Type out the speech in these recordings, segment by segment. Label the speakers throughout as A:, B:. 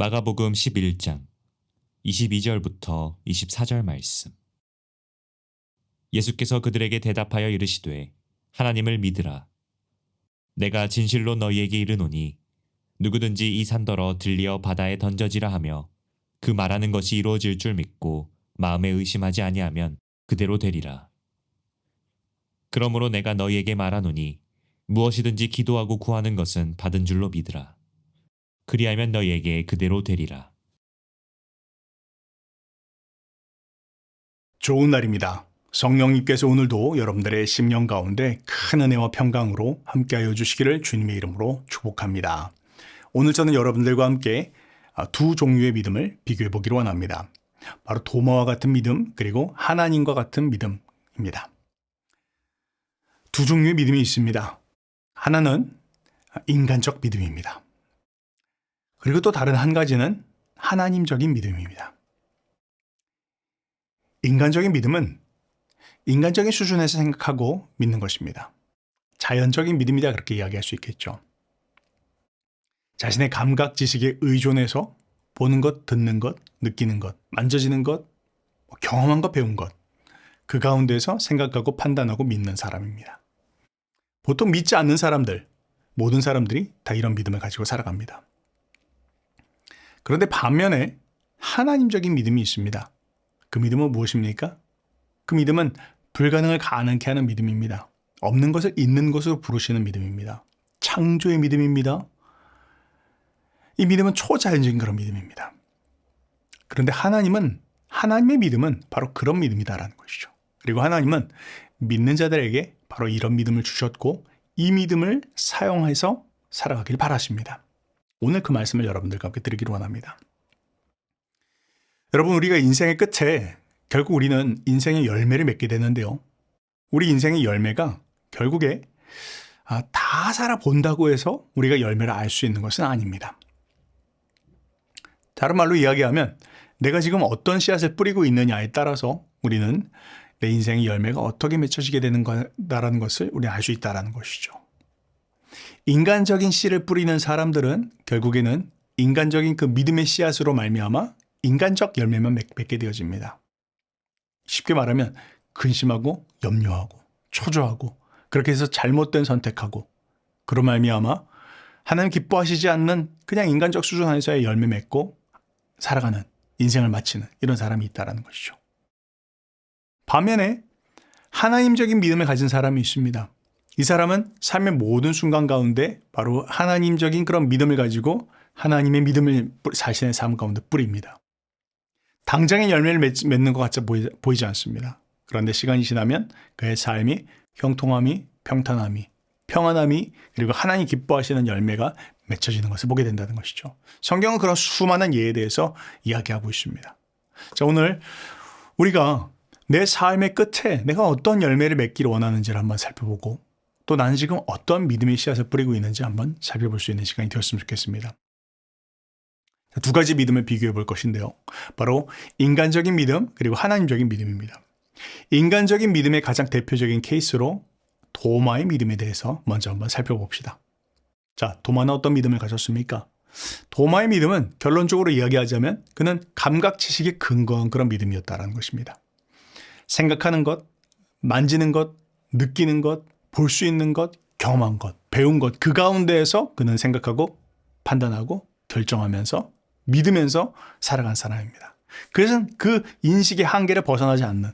A: 마가복음 11장 22절부터 24절 말씀. 예수께서 그들에게 대답하여 이르시되 하나님을 믿으라. 내가 진실로 너희에게 이르노니 누구든지 이 산더러 들리어 바다에 던져지라 하며 그 말하는 것이 이루어질 줄 믿고 마음에 의심하지 아니하면 그대로 되리라. 그러므로 내가 너희에게 말하노니 무엇이든지 기도하고 구하는 것은 받은 줄로 믿으라. 그리하면 너희에게 그대로 되리라.
B: 좋은 날입니다. 성령님께서 오늘도 여러분들의 심령 가운데 큰 은혜와 평강으로 함께하여 주시기를 주님의 이름으로 축복합니다. 오늘 저는 여러분들과 함께 아, 두 종류의 믿음을 비교해 보기로 원합니다. 바로 도마와 같은 믿음 그리고 하나님과 같은 믿음입니다. 두 종류의 믿음이 있습니다. 하나는 인간적 믿음입니다. 그리고 또 다른 한 가지는 하나님적인 믿음입니다. 인간적인 믿음은 인간적인 수준에서 생각하고 믿는 것입니다. 자연적인 믿음이다 그렇게 이야기할 수 있겠죠. 자신의 감각 지식에 의존해서 보는 것, 듣는 것, 느끼는 것, 만져지는 것, 뭐 경험한 것, 배운 것, 그 가운데서 생각하고 판단하고 믿는 사람입니다. 보통 믿지 않는 사람들, 모든 사람들이 다 이런 믿음을 가지고 살아갑니다. 그런데 반면에 하나님적인 믿음이 있습니다. 그 믿음은 무엇입니까? 그 믿음은 불가능을 가능케 하는 믿음입니다. 없는 것을 있는 것으로 부르시는 믿음입니다. 창조의 믿음입니다. 이 믿음은 초자연적인 그런 믿음입니다. 그런데 하나님은 하나님의 믿음은 바로 그런 믿음이다라는 것이죠. 그리고 하나님은 믿는 자들에게 바로 이런 믿음을 주셨고 이 믿음을 사용해서 살아가길 바라십니다. 오늘 그 말씀을 여러분들과 함께 드리기를 원합니다. 여러분, 우리가 인생의 끝에 결국 우리는 인생의 열매를 맺게 되는데요. 우리 인생의 열매가 결국에 아, 다 살아본다고 해서 우리가 열매를 알 수 있는 것은 아닙니다. 다른 말로 이야기하면 내가 지금 어떤 씨앗을 뿌리고 있느냐에 따라서 우리는 내 인생의 열매가 어떻게 맺혀지게 되는 거다라는 것을 우리 알 수 있다라는 것이죠. 인간적인 씨를 뿌리는 사람들은 결국에는 인간적인 그 믿음의 씨앗으로 말미암아 인간적 열매만 맺게 되어집니다. 쉽게 말하면 근심하고 염려하고 초조하고 그렇게 해서 잘못된 선택하고 그런 말미암아 하나님 기뻐하시지 않는 그냥 인간적 수준 안에서의 열매 맺고 살아가는 인생을 마치는 이런 사람이 있다라는 것이죠. 반면에 하나님적인 믿음을 가진 사람이 있습니다. 이 사람은 삶의 모든 순간 가운데 바로 하나님적인 그런 믿음을 가지고 하나님의 믿음을 자신의 삶 가운데 뿌립니다. 당장의 열매를 맺는 것 같아 보이지 않습니다. 그런데 시간이 지나면 그의 삶이 형통함이, 평탄함이, 평안함이, 그리고 하나님 기뻐하시는 열매가 맺혀지는 것을 보게 된다는 것이죠. 성경은 그런 수많은 예에 대해서 이야기하고 있습니다. 자, 오늘 우리가 내 삶의 끝에 내가 어떤 열매를 맺기를 원하는지를 한번 살펴보고 또 나는 지금 어떤 믿음의 씨앗을 뿌리고 있는지 한번 살펴볼 수 있는 시간이 되었으면 좋겠습니다. 두 가지 믿음을 비교해 볼 것인데요. 바로 인간적인 믿음 그리고 하나님적인 믿음입니다. 인간적인 믿음의 가장 대표적인 케이스로 도마의 믿음에 대해서 먼저 한번 살펴봅시다. 자, 도마는 어떤 믿음을 가졌습니까? 도마의 믿음은 결론적으로 이야기하자면 그는 감각 지식에 근거한 그런 믿음이었다라는 것입니다. 생각하는 것, 만지는 것, 느끼는 것, 볼 수 있는 것, 경험한 것, 배운 것, 그 가운데에서 그는 생각하고 판단하고 결정하면서 믿으면서 살아간 사람입니다. 그래서 그 인식의 한계를 벗어나지 않는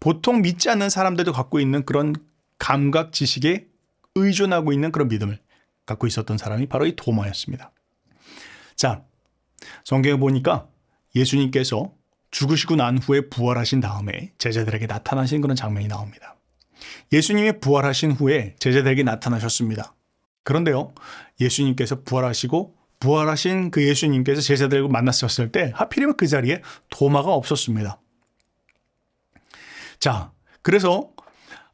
B: 보통 믿지 않는 사람들도 갖고 있는 그런 감각 지식에 의존하고 있는 그런 믿음을 갖고 있었던 사람이 바로 이 도마였습니다. 자, 성경에 보니까 예수님께서 죽으시고 난 후에 부활하신 다음에 제자들에게 나타나신 그런 장면이 나옵니다. 예수님이 부활하신 후에 제자들에게 나타나셨습니다. 그런데요, 예수님께서 부활하시고 부활하신 그 예수님께서 제자들과 만났었을 때 하필이면 그 자리에 도마가 없었습니다. 자, 그래서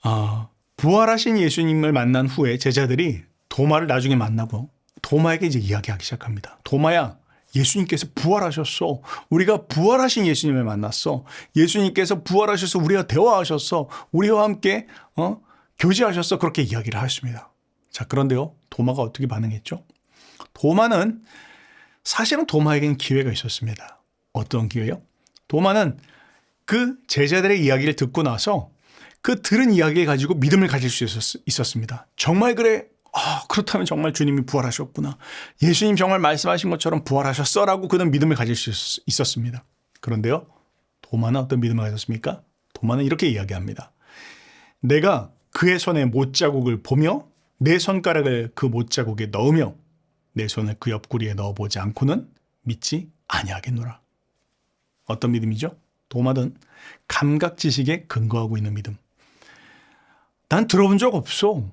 B: 어, 부활하신 예수님을 만난 후에 제자들이 도마를 나중에 만나고 도마에게 이제 이야기하기 시작합니다. 도마야, 예수님께서 부활하셨어. 우리가 부활하신 예수님을 만났어. 예수님께서 부활하셔서 우리와 대화하셨어. 우리와 함께 어? 교제하셨어. 그렇게 이야기를 하였습니다. 자, 그런데요. 도마가 어떻게 반응했죠? 도마는 사실은 도마에게는 기회가 있었습니다. 어떤 기회요? 도마는 그 제자들의 이야기를 듣고 나서 그 들은 이야기를 가지고 믿음을 가질 수 있었, 있었습니다. 정말 그래. 아, 그렇다면 정말 주님이 부활하셨구나. 예수님 정말 말씀하신 것처럼 부활하셨어라고 그는 믿음을 가질 수 있- 있었습니다. 그런데요. 도마는 어떤 믿음을 가졌습니까? 도마는 이렇게 이야기합니다. 내가 그의 손에 못자국을 보며 내 손가락을 그 못자국에 넣으며 내 손을 그 옆구리에 넣어보지 않고는 믿지 아니하겠노라. 어떤 믿음이죠? 도마는 감각 지식에 근거하고 있는 믿음. 난 들어본 적 없어.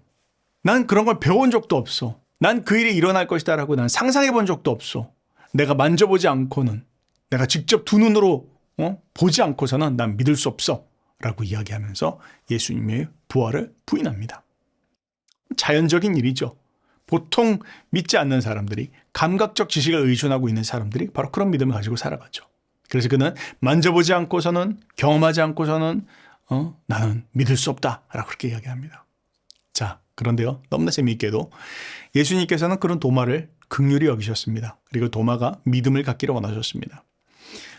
B: 난 그런 걸 배운 적도 없어. 난 그 일이 일어날 것이다 라고 난 상상해 본 적도 없어. 내가 만져보지 않고는 내가 직접 두 눈으로 어? 보지 않고서는 난 믿을 수 없어. 라고 이야기하면서 예수님의 부활을 부인합니다. 자연적인 일이죠. 보통 믿지 않는 사람들이 감각적 지식을 의존하고 있는 사람들이 바로 그런 믿음을 가지고 살아가죠. 그래서 그는 만져보지 않고서는 경험하지 않고서는 어, 나는 믿을 수 없다라고 그렇게 이야기합니다. 자, 그런데요. 너무나 재미있게도 예수님께서는 그런 도마를 극률히 여기셨습니다. 그리고 도마가 믿음을 갖기를 원하셨습니다.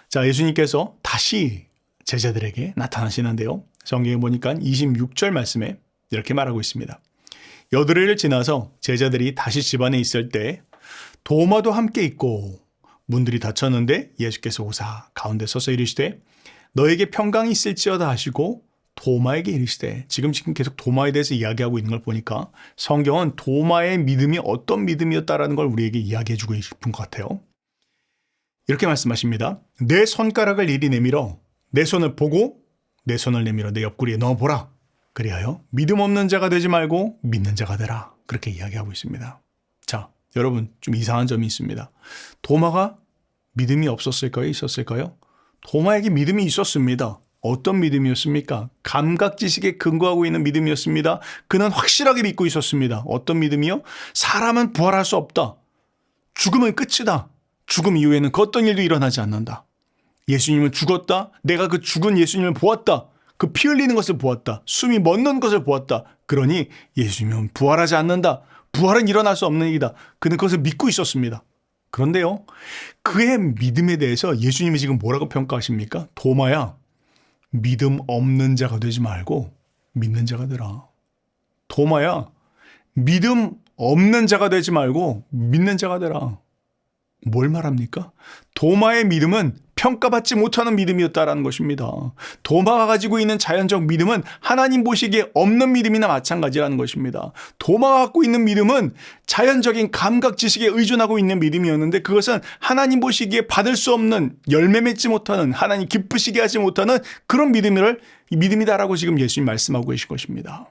B: 자, 예수님께서 다시 제자들에게 나타나시는데요. 성경에 보니까 26절 말씀에 이렇게 말하고 있습니다. 여드레를 지나서 제자들이 다시 집안에 있을 때 도마도 함께 있고 문들이 닫혔는데 예수께서 오사 가운데 서서 이르시되 너에게 평강이 있을지어다 하시고 도마에게 이르시되 지금 지금 계속 도마에 대해서 이야기하고 있는 걸 보니까 성경은 도마의 믿음이 어떤 믿음이었다라는 걸 우리에게 이야기해 주고 싶은 것 같아요. 이렇게 말씀하십니다. 내 손가락을 이리 내밀어 내 손을 보고 내 손을 내밀어 내 옆구리에 넣어보라. 그리하여 믿음 없는 자가 되지 말고 믿는 자가 되라. 그렇게 이야기하고 있습니다. 자, 여러분 좀 이상한 점이 있습니다. 도마가 믿음이 없었을까요? 있었을까요? 도마에게 믿음이 있었습니다. 어떤 믿음이었습니까? 감각 지식에 근거하고 있는 믿음이었습니다. 그는 확실하게 믿고 있었습니다. 어떤 믿음이요? 사람은 부활할 수 없다. 죽음은 끝이다. 죽음 이후에는 그 어떤 일도 일어나지 않는다. 예수님은 죽었다. 내가 그 죽은 예수님을 보았다. 그 피 흘리는 것을 보았다. 숨이 멎는 것을 보았다. 그러니 예수님은 부활하지 않는다. 부활은 일어날 수 없는 일이다. 그는 그것을 믿고 있었습니다. 그런데요, 그의 믿음에 대해서 예수님이 지금 뭐라고 평가하십니까? 도마야, 믿음 없는 자가 되지 말고 믿는 자가 되라. 도마야, 믿음 없는 자가 되지 말고 믿는 자가 되라. 뭘 말합니까? 도마의 믿음은 평가받지 못하는 믿음이었다라는 것입니다. 도마가 가지고 있는 자연적 믿음은 하나님 보시기에 없는 믿음이나 마찬가지라는 것입니다. 도마가 갖고 있는 믿음은 자연적인 감각 지식에 의존하고 있는 믿음이었는데 그것은 하나님 보시기에 받을 수 없는 열매 맺지 못하는 하나님 기쁘시게 하지 못하는 그런 믿음을 믿음이다라고 지금 예수님 말씀하고 계신 것입니다.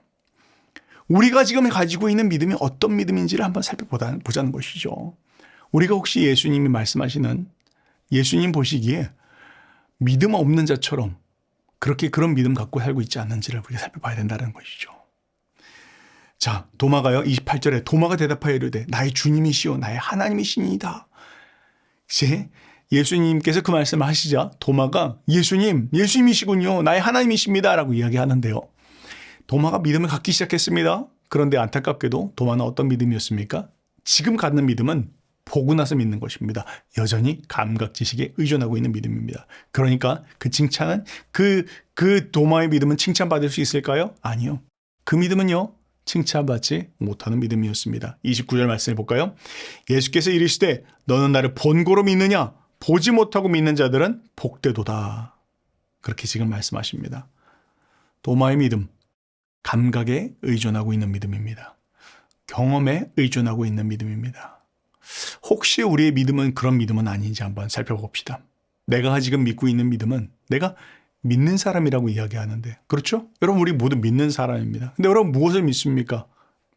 B: 우리가 지금 가지고 있는 믿음이 어떤 믿음인지를 한번 살펴보자는 것이죠. 우리가 혹시 예수님이 말씀하시는 예수님 보시기에 믿음 없는 자처럼 그렇게 그런 믿음 갖고 살고 있지 않는지를 우리가 살펴봐야 된다는 것이죠. 자, 도마가요. 28절에 도마가 대답하여 이르되 나의 주님이시요 나의 하나님이시니이다. 이제 예수님께서 그 말씀을 하시자 도마가 예수님, 예수님이시군요. 나의 하나님이십니다라고 이야기하는데요. 도마가 믿음을 갖기 시작했습니다. 그런데 안타깝게도 도마는 어떤 믿음이었습니까? 지금 갖는 믿음은 보고 나서 믿는 것입니다. 여전히 감각 지식에 의존하고 있는 믿음입니다. 그러니까 그 칭찬은 그, 그 도마의 믿음은 칭찬받을 수 있을까요? 아니요. 그 믿음은요, 칭찬받지 못하는 믿음이었습니다. 29절 말씀해 볼까요? 예수께서 이르시되 너는 나를 본고로 믿느냐? 보지 못하고 믿는 자들은 복되도다. 그렇게 지금 말씀하십니다. 도마의 믿음, 감각에 의존하고 있는 믿음입니다. 경험에 의존하고 있는 믿음입니다. 혹시 우리의 믿음은 그런 믿음은 아닌지 한번 살펴봅시다. 내가 지금 믿고 있는 믿음은 내가 믿는 사람이라고 이야기하는데 그렇죠? 여러분 우리 모두 믿는 사람입니다. 근데 여러분 무엇을 믿습니까?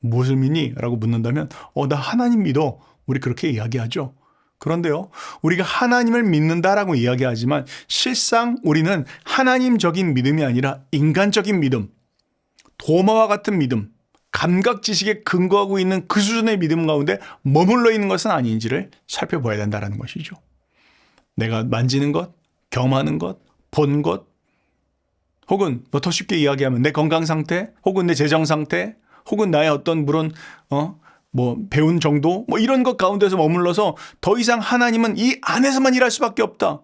B: 무엇을 믿니? 라고 묻는다면 어 나 하나님 믿어. 우리 그렇게 이야기하죠. 그런데요. 우리가 하나님을 믿는다라고 이야기하지만 실상 우리는 하나님적인 믿음이 아니라 인간적인 믿음, 도마와 같은 믿음, 감각 지식에 근거하고 있는 그 수준의 믿음 가운데 머물러 있는 것은 아닌지를 살펴봐야 된다는 것이죠. 내가 만지는 것, 경험하는 것, 본 것, 혹은 뭐 더 쉽게 이야기하면 내 건강 상태, 혹은 내 재정 상태, 혹은 나의 어떤 물론 어 뭐 배운 정도 뭐 이런 것 가운데서 머물러서 더 이상 하나님은 이 안에서만 일할 수밖에 없다.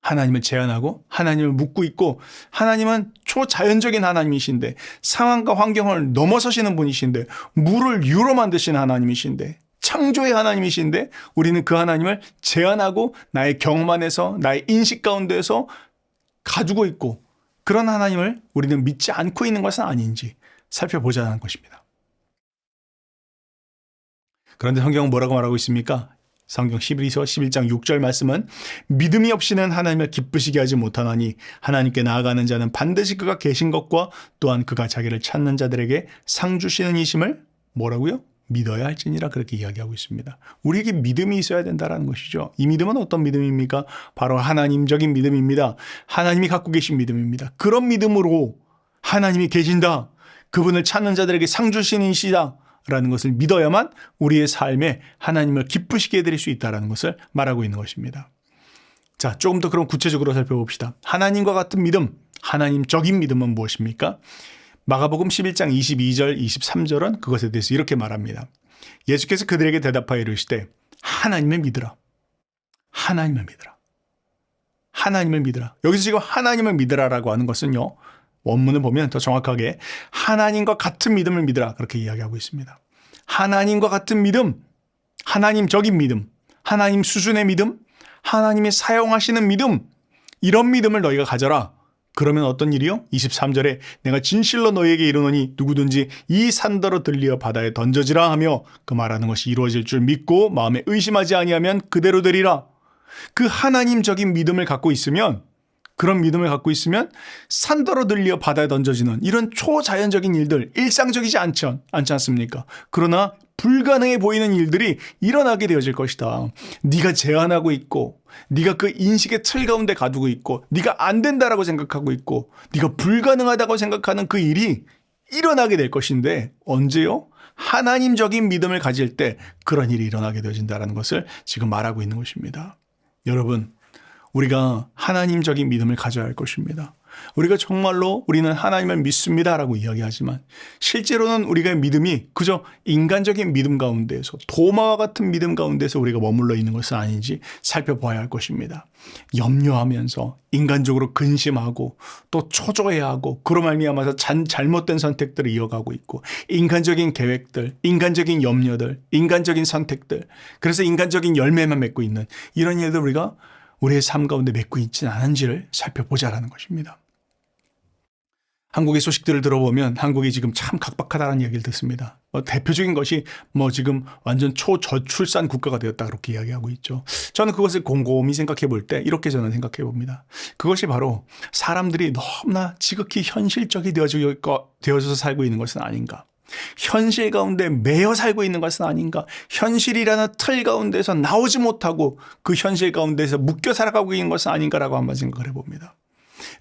B: 하나님을 제안하고 하나님을 묻고 있고 하나님은 초자연적인 하나님이신데 상황과 환경을 넘어서시는 분이신데 물을 유로 만드신 하나님이신데 창조의 하나님이신데 우리는 그 하나님을 제안하고 나의 경험 안에서 나의 인식 가운데서 가지고 있고 그런 하나님을 우리는 믿지 않고 있는 것은 아닌지 살펴보자는 것입니다. 그런데 성경은 뭐라고 말하고 있습니까? 성경 11서 11장 6절 말씀은 믿음이 없이는 하나님을 기쁘시게 하지 못하나니 하나님께 나아가는 자는 반드시 그가 계신 것과 또한 그가 자기를 찾는 자들에게 상 주시는 이심을 뭐라고요? 믿어야 할지니라 그렇게 이야기하고 있습니다. 우리에게 믿음이 있어야 된다라는 것이죠. 이 믿음은 어떤 믿음입니까? 바로 하나님적인 믿음입니다. 하나님이 갖고 계신 믿음입니다. 그런 믿음으로 하나님이 계신다. 그분을 찾는 자들에게 상 주시는 이시다. 라는 것을 믿어야만 우리의 삶에 하나님을 기쁘시게 해드릴 수 있다는 것을 말하고 있는 것입니다. 자, 조금 더 그럼 구체적으로 살펴봅시다. 하나님과 같은 믿음, 하나님적인 믿음은 무엇입니까? 마가복음 11장 22절, 23절은 그것에 대해서 이렇게 말합니다. 예수께서 그들에게 대답하여 이르시되 하나님을 믿으라. 하나님을 믿으라. 하나님을 믿으라. 여기서 지금 하나님을 믿으라라고 하는 것은요. 원문을 보면 더 정확하게 하나님과 같은 믿음을 믿으라 그렇게 이야기하고 있습니다. 하나님과 같은 믿음, 하나님적인 믿음, 하나님 수준의 믿음, 하나님이 사용하시는 믿음, 이런 믿음을 너희가 가져라. 그러면 어떤 일이요? 23절에 내가 진실로 너희에게 이르노니 누구든지 이 산더러 들리어 바다에 던져지라 하며 그 말하는 것이 이루어질 줄 믿고 마음에 의심하지 아니하면 그대로 되리라. 그 하나님적인 믿음을 갖고 있으면 그런 믿음을 갖고 있으면 산더러 들리어 바다에 던져지는 이런 초자연적인 일들 일상적이지 않지, 않지 않습니까? 그러나 불가능해 보이는 일들이 일어나게 되어질 것이다. 네가 제안하고 있고 네가 그 인식의 틀 가운데 가두고 있고 네가 안 된다라고 생각하고 있고 네가 불가능하다고 생각하는 그 일이 일어나게 될 것인데 언제요? 하나님적인 믿음을 가질 때 그런 일이 일어나게 되어진다는 것을 지금 말하고 있는 것입니다. 여러분 우리가 하나님적인 믿음을 가져야 할 것입니다. 우리가 정말로 우리는 하나님을 믿습니다라고 이야기하지만 실제로는 우리가 믿음이 그저 인간적인 믿음 가운데에서 도마와 같은 믿음 가운데서 우리가 머물러 있는 것은 아닌지 살펴봐야 할 것입니다. 염려하면서 인간적으로 근심하고 또 초조해하고 그로 말미암아서 잔, 잘못된 선택들을 이어가고 있고 인간적인 계획들, 인간적인 염려들, 인간적인 선택들 그래서 인간적인 열매만 맺고 있는 이런 일들 우리가 우리의 삶 가운데 맺고 있지는 않은지를 살펴보자라는 것입니다. 한국의 소식들을 들어보면 한국이 지금 참 각박하다는 이야기를 듣습니다. 어, 대표적인 것이 뭐 지금 완전 초저출산 국가가 되었다 그렇게 이야기하고 있죠. 저는 그것을 곰곰이 생각해 볼 때 이렇게 저는 생각해 봅니다. 그것이 바로 사람들이 너무나 지극히 현실적이 되어져서 살고 있는 것은 아닌가. 현실 가운데 매여 살고 있는 것은 아닌가. 현실이라는 틀 가운데서 나오지 못하고 그 현실 가운데서 묶여 살아가고 있는 것은 아닌가라고 한번 생각을 해봅니다.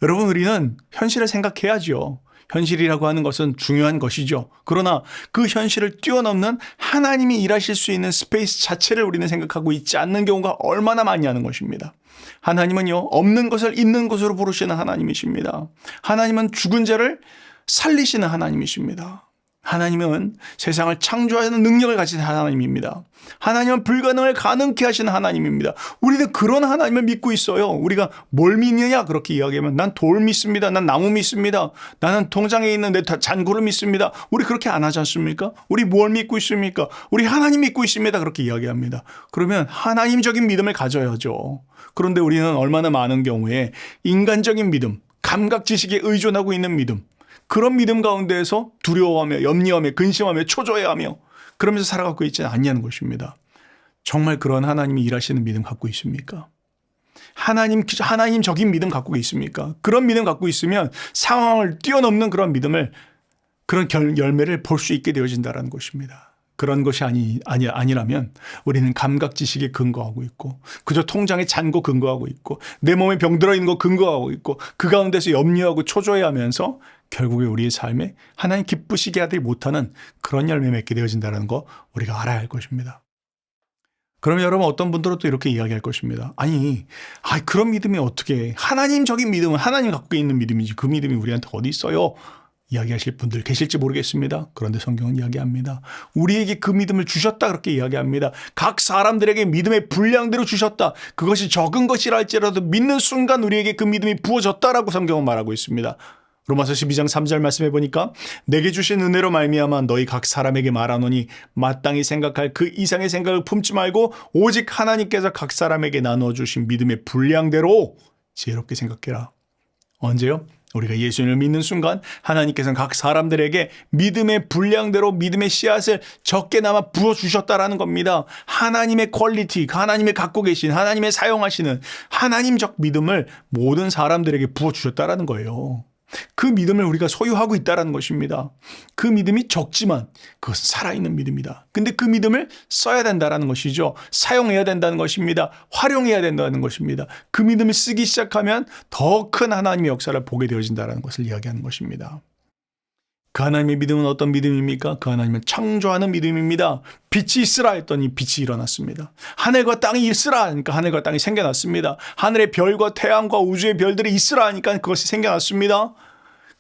B: 여러분, 우리는 현실을 생각해야죠. 현실이라고 하는 것은 중요한 것이죠. 그러나 그 현실을 뛰어넘는 하나님이 일하실 수 있는 스페이스 자체를 우리는 생각하고 있지 않는 경우가 얼마나 많냐는 것입니다. 하나님은요, 없는 것을 있는 것으로 부르시는 하나님이십니다. 하나님은 죽은 자를 살리시는 하나님이십니다. 하나님은 세상을 창조하는 능력을 가진 하나님입니다. 하나님은 불가능을 가능케 하시는 하나님입니다. 우리는 그런 하나님을 믿고 있어요. 우리가 뭘 믿느냐? 그렇게 이야기하면 난 돌 믿습니다. 난 나무 믿습니다. 나는 통장에 있는 내 잔고를 믿습니다. 우리 그렇게 안 하지 않습니까? 우리 뭘 믿고 있습니까? 우리 하나님 믿고 있습니다. 그렇게 이야기합니다. 그러면 하나님적인 믿음을 가져야죠. 그런데 우리는 얼마나 많은 경우에 인간적인 믿음, 감각 지식에 의존하고 있는 믿음, 그런 믿음 가운데에서 두려워하며 염려하며 근심하며 초조해하며 그러면서 살아가고 있지 않냐는 것입니다. 정말 그런 하나님이 일하시는 믿음 갖고 있습니까? 하나님 하나님적인 믿음 갖고 있습니까? 그런 믿음 갖고 있으면 상황을 뛰어넘는 그런 믿음을 그런 결, 열매를 볼 수 있게 되어진다라는 것입니다. 그런 것이 아니, 아니, 아니라면 우리는 감각 지식에 근거하고 있고, 그저 통장에 잔고 근거하고 있고, 내 몸에 병들어 있는 거 근거하고 있고, 그 가운데서 염려하고 초조해 하면서 결국에 우리의 삶에 하나님 기쁘시게 하지 못하는 그런 열매 맺게 되어진다는 거 우리가 알아야 할 것입니다. 그러면 여러분 어떤 분들은 또 이렇게 이야기할 것입니다. 아니, 아 그런 믿음이 어떻게 하나님적인 믿음은 하나님 갖고 있는 믿음이지 그 믿음이 우리한테 어디 있어요? 이야기하실 분들 계실지 모르겠습니다. 그런데 성경은 이야기합니다. 우리에게 그 믿음을 주셨다 그렇게 이야기합니다. 각 사람들에게 믿음의 분량대로 주셨다. 그것이 적은 것이라 할지라도 믿는 순간 우리에게 그 믿음이 부어졌다라고 성경은 말하고 있습니다. 로마서 12장 3절 말씀해 보니까 내게 주신 은혜로 말미암아 너희 각 사람에게 말하노니 마땅히 생각할 그 이상의 생각을 품지 말고 오직 하나님께서 각 사람에게 나누어 주신 믿음의 분량대로 지혜롭게 생각해라. 언제요? 우리가 예수님을 믿는 순간 하나님께서는 각 사람들에게 믿음의 분량대로 믿음의 씨앗을 적게나마 부어 주셨다라는 겁니다. 하나님의 퀄리티, 하나님의 갖고 계신 하나님의 사용하시는 하나님적 믿음을 모든 사람들에게 부어 주셨다라는 거예요. 그 믿음을 우리가 소유하고 있다라는 것입니다. 그 믿음이 적지만 그것은 살아있는 믿음이다. 근데 그 믿음을 써야 된다라는 것이죠. 사용해야 된다는 것입니다. 활용해야 된다는 것입니다. 그 믿음을 쓰기 시작하면 더 큰 하나님의 역사를 보게 되어진다라는 것을 이야기하는 것입니다. 그 하나님의 믿음은 어떤 믿음입니까? 그 하나님은 창조하는 믿음입니다. 빛이 있으라 했더니 빛이 일어났습니다. 하늘과 땅이 있으라 하니까 하늘과 땅이 생겨났습니다. 하늘의 별과 태양과 우주의 별들이 있으라 하니까 그것이 생겨났습니다.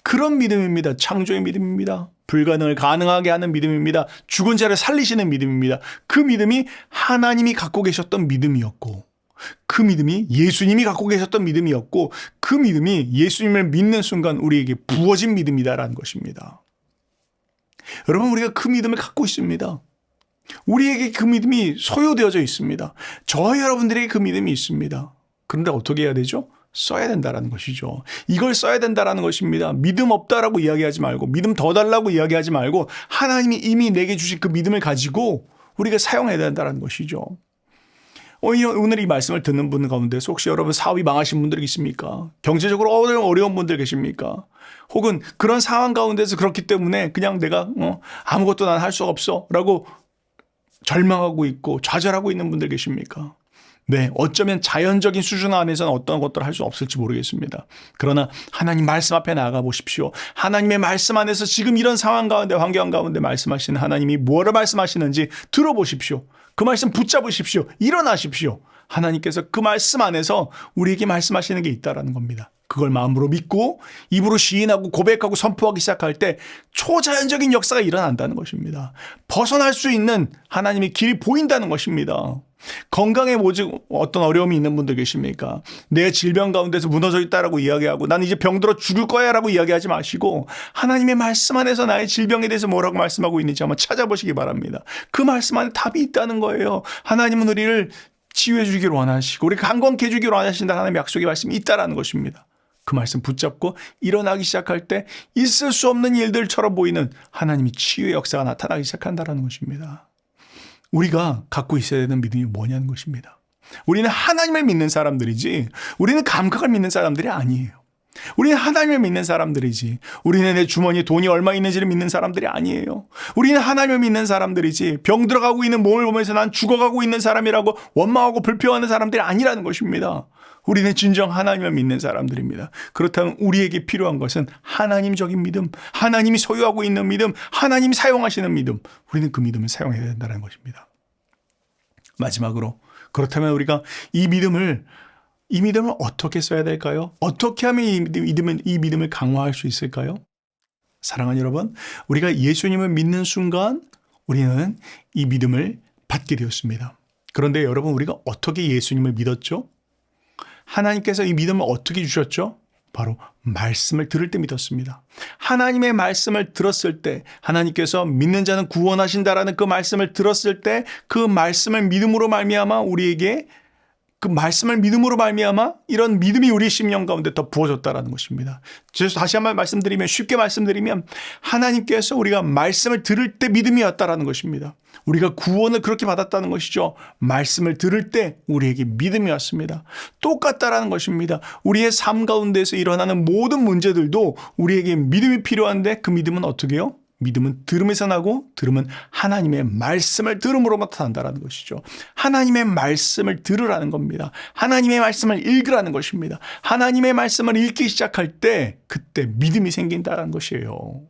B: 그런 믿음입니다. 창조의 믿음입니다. 불가능을 가능하게 하는 믿음입니다. 죽은 자를 살리시는 믿음입니다. 그 믿음이 하나님이 갖고 계셨던 믿음이었고, 그 믿음이 예수님이 갖고 계셨던 믿음이었고, 그 믿음이 예수님을 믿는 순간 우리에게 부어진 믿음이다라는 것입니다. 여러분, 우리가 그 믿음을 갖고 있습니다. 우리에게 그 믿음이 소유되어져 있습니다. 저와 여러분들에게 그 믿음이 있습니다. 그런데 어떻게 해야 되죠? 써야 된다라는 것이죠. 이걸 써야 된다라는 것입니다. 믿음 없다라고 이야기하지 말고 믿음 더 달라고 이야기하지 말고 하나님이 이미 내게 주신 그 믿음을 가지고 우리가 사용해야 된다라는 것이죠. 오늘 이 말씀을 듣는 분 가운데서 혹시 여러분 사업이 망하신 분들 계십니까? 경제적으로 어려운 분들 계십니까? 혹은 그런 상황 가운데서 그렇기 때문에 그냥 내가 어, 아무것도 난 할 수 없어라고 절망하고 있고 좌절하고 있는 분들 계십니까? 네, 어쩌면 자연적인 수준 안에서는 어떤 것들을 할 수 없을지 모르겠습니다. 그러나 하나님 말씀 앞에 나가 보십시오. 하나님의 말씀 안에서 지금 이런 상황 가운데, 환경 가운데 말씀하시는 하나님이 뭐를 말씀하시는지 들어보십시오. 그 말씀 붙잡으십시오. 일어나십시오. 하나님께서 그 말씀 안에서 우리에게 말씀하시는 게 있다라는 겁니다. 그걸 마음으로 믿고 입으로 시인하고 고백하고 선포하기 시작할 때 초자연적인 역사가 일어난다는 것입니다. 벗어날 수 있는 하나님의 길이 보인다는 것입니다. 건강에 오직 어떤 어려움이 있는 분들 계십니까? 내 질병 가운데서 무너져 있다라고 이야기하고 나는 이제 병들어 죽을 거야라고 이야기하지 마시고 하나님의 말씀 안에서 나의 질병에 대해서 뭐라고 말씀하고 있는지 한번 찾아보시기 바랍니다. 그 말씀 안에 답이 있다는 거예요. 하나님은 우리를 치유해 주기를 원하시고 우리 강건케 해 주기를 원하신다 하나님의 약속의 말씀이 있다라는 것입니다. 그 말씀 붙잡고 일어나기 시작할 때 있을 수 없는 일들처럼 보이는 하나님의 치유의 역사가 나타나기 시작한다라는 것입니다. 우리가 갖고 있어야 되는 믿음이 뭐냐는 것입니다. 우리는 하나님을 믿는 사람들이지, 우리는 감각을 믿는 사람들이 아니에요. 우리는 하나님을 믿는 사람들이지, 우리는 내 주머니에 돈이 얼마 있는지를 믿는 사람들이 아니에요. 우리는 하나님을 믿는 사람들이지, 병 들어가고 있는 몸을 보면서 난 죽어가고 있는 사람이라고 원망하고 불평하는 사람들이 아니라는 것입니다. 우리는 진정 하나님을 믿는 사람들입니다. 그렇다면 우리에게 필요한 것은 하나님적인 믿음, 하나님이 소유하고 있는 믿음, 하나님이 사용하시는 믿음. 우리는 그 믿음을 사용해야 된다는 것입니다. 마지막으로 그렇다면 우리가 이 믿음을 이 믿음을 어떻게 써야 될까요? 어떻게 하면 이 믿음을 이 믿음을 강화할 수 있을까요? 사랑하는 여러분, 우리가 예수님을 믿는 순간 우리는 이 믿음을 받게 되었습니다. 그런데 여러분 우리가 어떻게 예수님을 믿었죠? 하나님께서 이 믿음을 어떻게 주셨죠? 바로 말씀을 들을 때 믿었습니다. 하나님의 말씀을 들었을 때 하나님께서 믿는 자는 구원하신다라는 그 말씀을 들었을 때 그 말씀을 믿음으로 말미암아 우리에게 그 말씀을 믿음으로 말미암아 이런 믿음이 우리 심령 가운데 더 부어졌다라는 것입니다. 다시 한번 말씀드리면 쉽게 말씀드리면 하나님께서 우리가 말씀을 들을 때 믿음이 왔다라는 것입니다. 우리가 구원을 그렇게 받았다는 것이죠. 말씀을 들을 때 우리에게 믿음이 왔습니다. 똑같다라는 것입니다. 우리의 삶 가운데서 일어나는 모든 문제들도 우리에게 믿음이 필요한데 그 믿음은 어떻게 해요? 믿음은 들음에서 나고 들음은 하나님의 말씀을 들음으로부터 난다라는 것이죠. 하나님의 말씀을 들으라는 겁니다. 하나님의 말씀을 읽으라는 것입니다. 하나님의 말씀을 읽기 시작할 때 그때 믿음이 생긴다는 것이에요.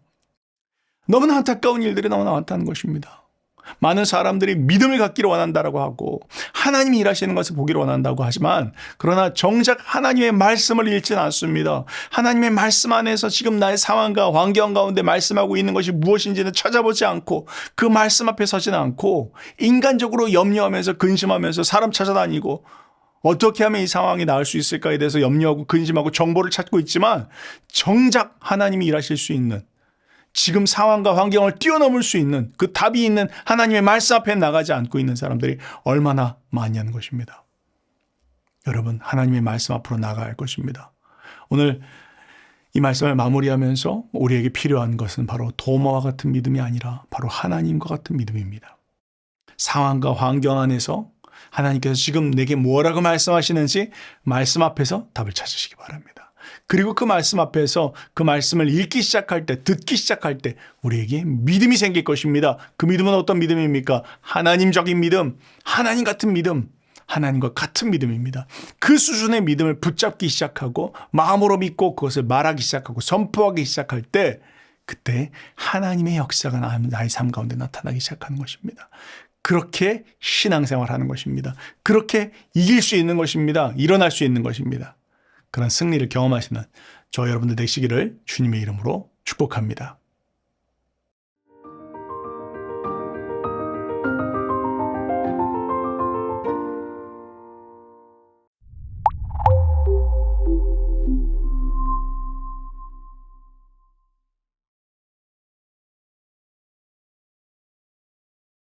B: 너무나 안타까운 일들이 너무나 많다는 것입니다. 많은 사람들이 믿음을 갖기를 원한다라고 하고 하나님이 일하시는 것을 보기를 원한다고 하지만 그러나 정작 하나님의 말씀을 읽지는 않습니다. 하나님의 말씀 안에서 지금 나의 상황과 환경 가운데 말씀하고 있는 것이 무엇인지는 찾아보지 않고 그 말씀 앞에 서지는 않고 인간적으로 염려하면서 근심하면서 사람 찾아다니고 어떻게 하면 이 상황이 나을 수 있을까에 대해서 염려하고 근심하고 정보를 찾고 있지만 정작 하나님이 일하실 수 있는 지금 상황과 환경을 뛰어넘을 수 있는 그 답이 있는 하나님의 말씀 앞에 나가지 않고 있는 사람들이 얼마나 많냐는 것입니다. 여러분, 하나님의 말씀 앞으로 나가야 할 것입니다. 오늘 이 말씀을 마무리하면서 우리에게 필요한 것은 바로 도마와 같은 믿음이 아니라 바로 하나님과 같은 믿음입니다. 상황과 환경 안에서 하나님께서 지금 내게 뭐라고 말씀하시는지 말씀 앞에서 답을 찾으시기 바랍니다. 그리고 그 말씀 앞에서 그 말씀을 읽기 시작할 때, 듣기 시작할 때 우리에게 믿음이 생길 것입니다. 그 믿음은 어떤 믿음입니까? 하나님적인 믿음, 하나님 같은 믿음, 하나님과 같은 믿음입니다. 그 수준의 믿음을 붙잡기 시작하고 마음으로 믿고 그것을 말하기 시작하고 선포하기 시작할 때 그때 하나님의 역사가 나- 나의 삶 가운데 나타나기 시작하는 것입니다. 그렇게 신앙생활 하는 것입니다. 그렇게 이길 수 있는 것입니다. 일어날 수 있는 것입니다. 그런 승리를 경험하시는 저 여러분들 되시기를 주님의 이름으로 축복합니다.